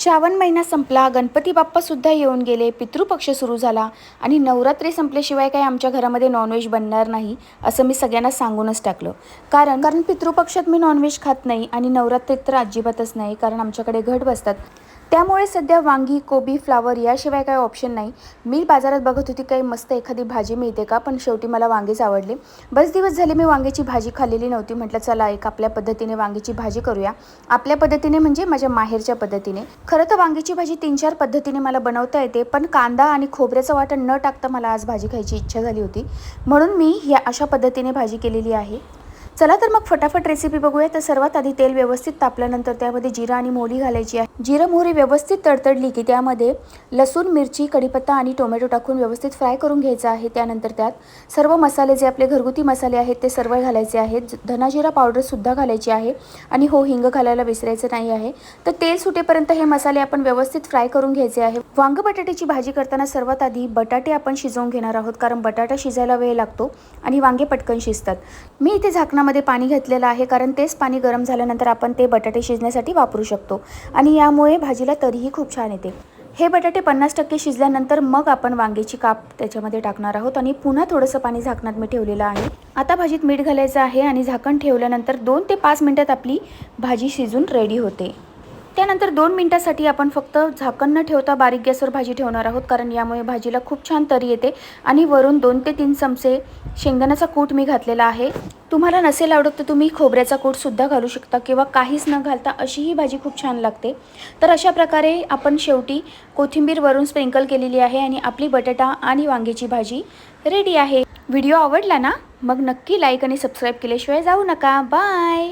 श्रावण महिना संपला गणपती बाप्पासुद्धा येऊन गेले पितृपक्ष सुरू झाला आणि नवरात्री संपल्याशिवाय काही आमच्या घरामध्ये नॉनव्हेज बनणार नाही असं मी सगळ्यांना सांगूनच टाकलं. कारण कारण पितृपक्षात मी नॉनव्हेज खात नाही आणि नवरात्रीत तर अजिबातच नाही कारण आमच्याकडे घट बसतात. त्यामुळे सध्या वांगी कोबी फ्लावर याशिवाय काही ऑप्शन नाही. मी बाजारात बघत होती काही मस्त एखादी भाजी मिळते का? पण शेवटी मला वांगेच आवडले. बरेच दिवस झाले मी वांग्याची भाजी खाल्लेली नव्हती. म्हटलं चला एक आपल्या पद्धतीने वांग्याची भाजी करूया. आपल्या पद्धतीने म्हणजे माझ्या माहेरच्या पद्धतीने. खरं तर वांग्याची भाजी तीन चार पद्धतीने मला बनवता येते पण कांदा आणि खोबऱ्याचं वाटण न टाकता मला आज भाजी खायची इच्छा झाली होती. म्हणून मी या अशा पद्धतीने भाजी केलेली आहे. चला तर मग फटाफट रेसिपी बघूया. तर सर्वात आधी तेल व्यवस्थित तापल्यानंतर त्यामध्ये जिरा आणि मोहरी घालायची आहे. जिरं मोहरी व्यवस्थित तडतडली की त्यामध्ये लसूण मिरची कढीपत्ता आणि टोमॅटो टाकून व्यवस्थित फ्राय करून घ्यायचं आहे. त्यानंतर त्यात सर्व मसाले जे आपले घरगुती मसाले आहेत ते सर्व घालायचे आहेत. धनाजिरा पावडरसुद्धा घालायची आहे आणि हो हिंग घालायला विसरायचं नाही आहे. तर तेल सुटेपर्यंत हे मसाले आपण व्यवस्थित फ्राय करून घ्यायचे आहे. वांग बटाट्याची भाजी करताना सर्वात आधी बटाटे आपण शिजवून घेणार आहोत कारण बटाटा शिजायला वेळ लागतो आणि वांगे पटकन शिजतात. मी इथे झाकणामध्ये पाणी घेतलेलं आहे कारण तेच पाणी गरम झाल्यानंतर आपण ते बटाटे शिजण्यासाठी वापरू शकतो. आणि यामुळे भाजीला तरीही खूप छान येते. हे बटाटे पन्नास टक्के शिजल्यानंतर मग आपण वांग्याची काप त्याच्यामध्ये टाकणार आहोत आणि पुन्हा थोडंसं पाणी झाकणात मी ठेवलेलं आहे. आता भाजीत मीठ घालायचं आहे आणि झाकण ठेवल्यानंतर दोन ते पाच मिनटात आपली भाजी शिजून रेडी होते. त्यानंतर दोन मिनटासाठी आपण फक्त झाकण न ठेवता बारीक गॅसवर भाजी ठेवणार आहोत कारण यामुळे भाजीला खूप छान तरी येते. आणि वरून दोन ते तीन चमचे शेंगदाण्याचा कूट मी घातलेला आहे. तुम्हाला नसेल आवडत तर तुम्ही खोबऱ्याचा कूटसुद्धा घालू शकता किंवा काहीच न घालता अशी ही भाजी खूप छान लागते. तर अशा प्रकारे आपण शेवटी कोथिंबीरवरून स्प्रिंकल केलेली आहे आणि आपली बटाटा आणि वांग्याची भाजी रेडी आहे. व्हिडिओ आवडला ना मग नक्की लाईक आणि सबस्क्राईब केल्याशिवाय जाऊ नका. बाय!